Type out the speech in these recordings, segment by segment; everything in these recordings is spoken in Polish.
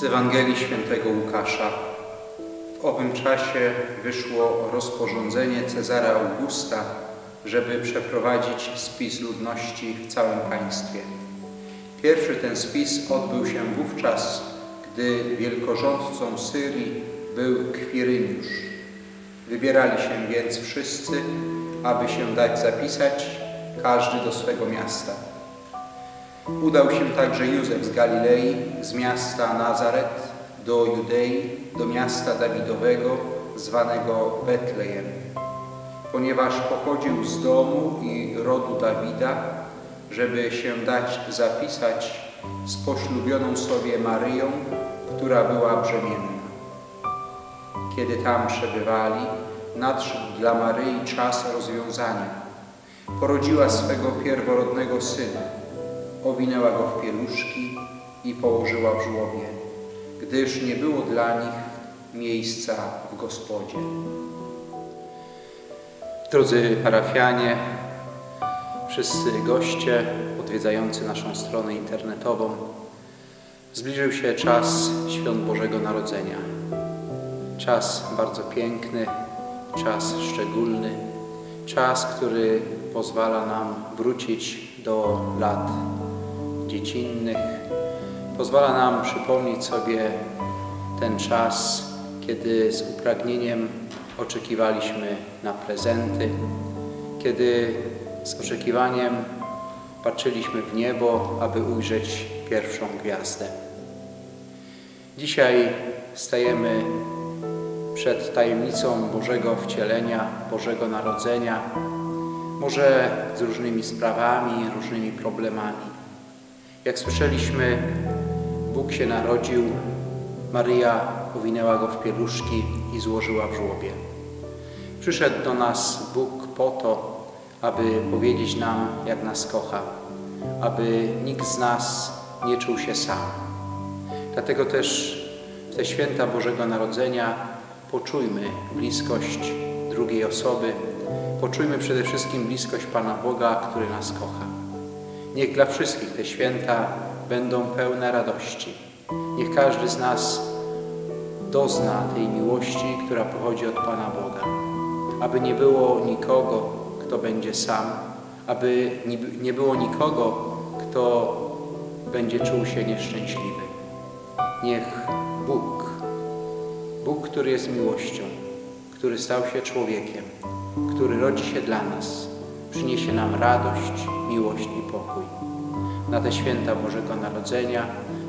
Z Ewangelii Świętego Łukasza. W owym czasie wyszło rozporządzenie Cezara Augusta, żeby przeprowadzić spis ludności w całym państwie. Pierwszy ten spis odbył się wówczas, gdy wielkorządcą Syrii był Kwiryniusz. Wybierali się więc wszyscy, aby się dać zapisać, każdy do swego miasta. Udał się także Józef z Galilei, z miasta Nazaret, do Judei, do miasta Dawidowego, zwanego Betlejem, ponieważ pochodził z domu i rodu Dawida, żeby się dać zapisać z poślubioną sobie Maryją, która była brzemienna. Kiedy tam przebywali, nadszedł dla Maryi czas rozwiązania. Porodziła swego pierworodnego syna, owinęła go w pieluszki i położyła w żłobie, gdyż nie było dla nich miejsca w gospodzie. Drodzy parafianie, wszyscy goście odwiedzający naszą stronę internetową, zbliżył się czas Świąt Bożego Narodzenia. Czas bardzo piękny, czas szczególny, czas, który pozwala nam wrócić do lat dziecinnych, pozwala nam przypomnieć sobie ten czas, kiedy z upragnieniem oczekiwaliśmy na prezenty, kiedy z oczekiwaniem patrzyliśmy w niebo, aby ujrzeć pierwszą gwiazdę. Dzisiaj stajemy przed tajemnicą Bożego wcielenia, Bożego Narodzenia, może z różnymi sprawami, różnymi problemami. Jak słyszeliśmy, Bóg się narodził, Maryja owinęła go w pieluszki i złożyła w żłobie. Przyszedł do nas Bóg po to, aby powiedzieć nam, jak nas kocha, aby nikt z nas nie czuł się sam. Dlatego też w te święta Bożego Narodzenia poczujmy bliskość drugiej osoby, poczujmy przede wszystkim bliskość Pana Boga, który nas kocha. Niech dla wszystkich te święta będą pełne radości. Niech każdy z nas dozna tej miłości, która pochodzi od Pana Boga. Aby nie było nikogo, kto będzie sam, aby nie było nikogo, kto będzie czuł się nieszczęśliwy. Niech Bóg, Bóg, który jest miłością, który stał się człowiekiem, który rodzi się dla nas, przyniesie nam radość, miłość i pokój. Na te święta Bożego Narodzenia,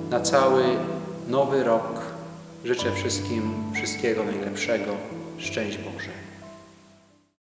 na cały nowy rok życzę wszystkim wszystkiego najlepszego. Szczęść Boże.